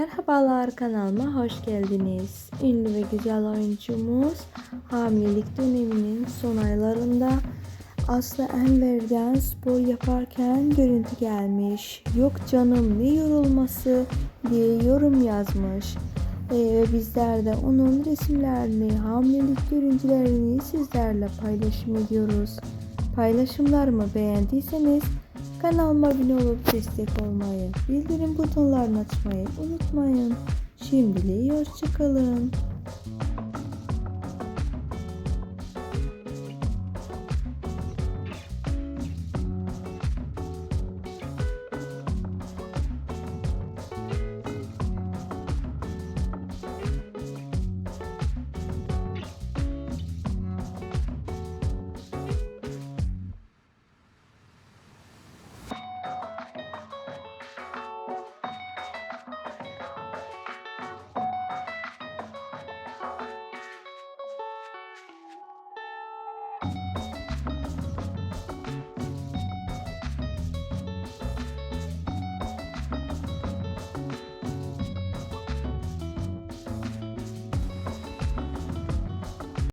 Merhabalar kanalıma hoş geldiniz. Ünlü ve güzel oyuncumuz hamilelik döneminin son aylarında Aslı Enver'den spor yaparken görüntü gelmiş. Yok canım ne yorulması diye yorum yazmış. Ee, bizler de onun resimlerini, hamilelik görüntülerini sizlerle paylaşım ediyoruz. Paylaşımlarımı beğendiyseniz kanalıma abone olup destek olmayı, bildirim butonlarını açmayı unutmayın. Şimdilik hoşçakalın.